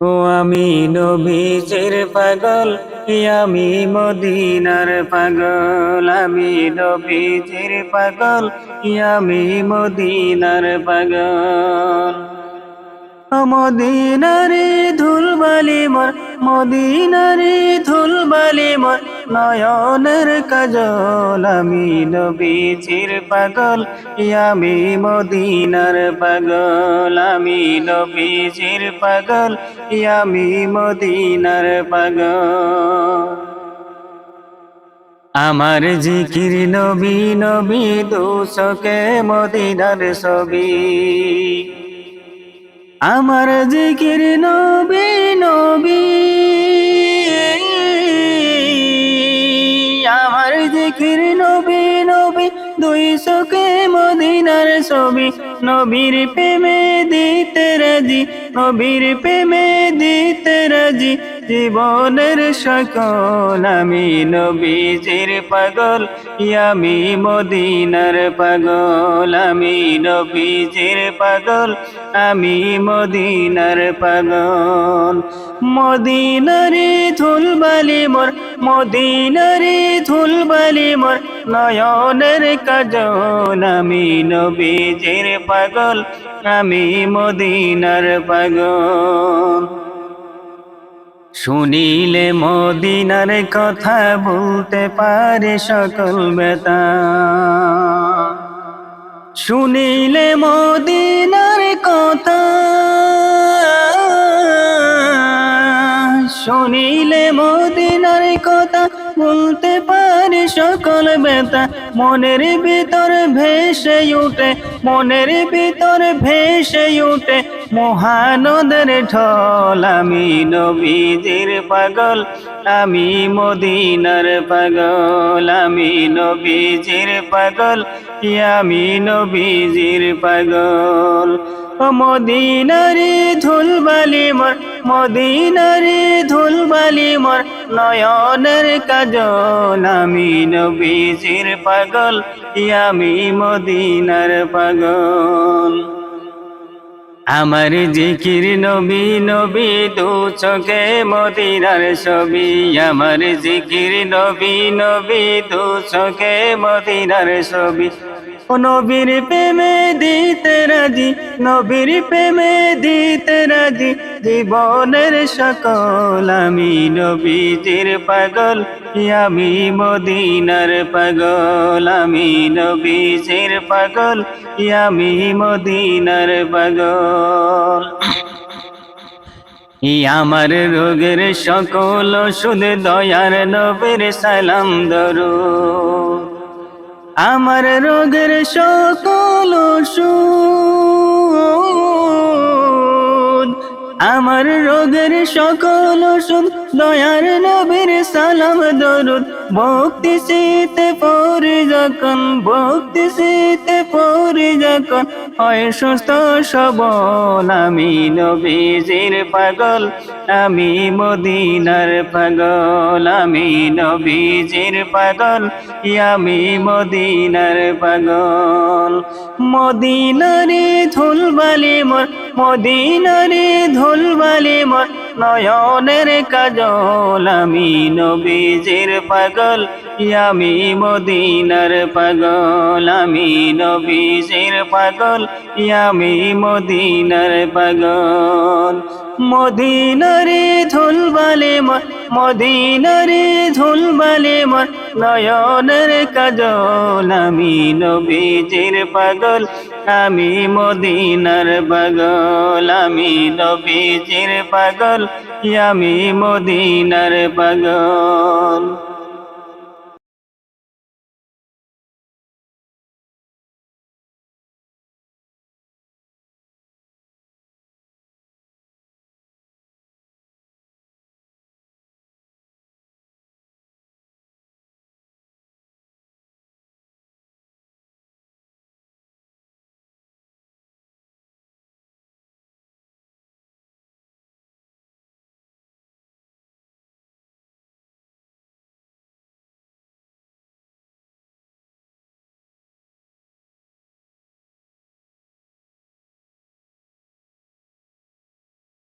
ও আমি নবীজির পাগল আমি মদিনার পাগল? আমি নবীজির পাগল আমি মদিনার পাগল? মদিনারে ধুলবালি মর, মদিনারে ধুলবালি মোর নয়নের কাজল, আমি নবীজির পাগল আমি মদিনার পাগল, আমি নবীজির পাগল আমি মদিনার পাগল। আমার জিকির নবী নবী দুশকে মদিনার ছবি। আমার জিকির নবী নবী চোখে মদিনার ছবি। নবীর প্রেমে দিতে রাজি নবীর প্রেমে দিতে রাজি। জীবনের সকল, আমি নবীজির পাগল, আমি মদিনার পাগল, আমি নবীজির পাগল, আমি মদিনার পাগল। মদিনারে ধুলবালি মোর, মদিনারে ধুলবালি মোর, নয়নের কাজল, আমি নবীজির পাগল, আমি মদিনার পাগল। শুনিলে মদিনার কথা বলতে পারে সকল বেতা। শুনিলে মদিনার কথা, শুনিলে মদিনার কথা বলতে পারে সকল বেতা মনের ভিতর ভেসে উঠে, মনের ভিতর ভেসে উঠে। মহানদের ঢল, আমি নবীজির পাগল, আমি মদিনার পাগল, আমি নবীজির পাগল আমি নবীজির পাগল? মদিনারে ধুলবালি মোর মদিনারে ধুলবালি মোর নয়নের কাজল। আমি নবীজির পাগল আমি মদিনার পাগল। আমার জিকির নবী নবী, দু চোখে মদিনার ছবি। আমার জিকির নবী নবী, দু চোখে মদিনার ছবি। ও নবীর প্রেমে দিতে রাজি, নবীর প্রেমে দিতে রাজি, জীবনের সকল আমি নবীজির পাগল আমি মদিনার পাগল, আমি নবীজির পাগল আমি মদিনার পাগল। আমার রোগের সকল ওষুধ, দয়ার নবীর সালাম দরুদ। আমার রোগের সকল ওষুধ, আমার রোগের সকল ওষুধ, দয়ার নবীর সালাম দরুদ। ভক্তি শীতে পরে যখন ভক্তি শীতে পরে যখন হয় সুস্থ সবল। আমি নবীজির পাগল, আমি মদিনার পাগল। আমি নবীজির পাগল, আমি মদিনার পাগল। মদিনারে ধুলবালি মোর, মদিনারে ধুলবালি মোর, নয়নের কাজল। আমি নবীজির পাগল আমি মদিনার পাগল, আমি নবীজির পাগল, আমি মদিনার পাগল। মদিনারে ধুলবালে মোর মদিনারে ধুলবালে মোর নয়নের কাজল, আমি নবীজির পাগল, আমি মদিনার পাগল, আমি নবীজির পাগল, আমি মদিনার পাগল।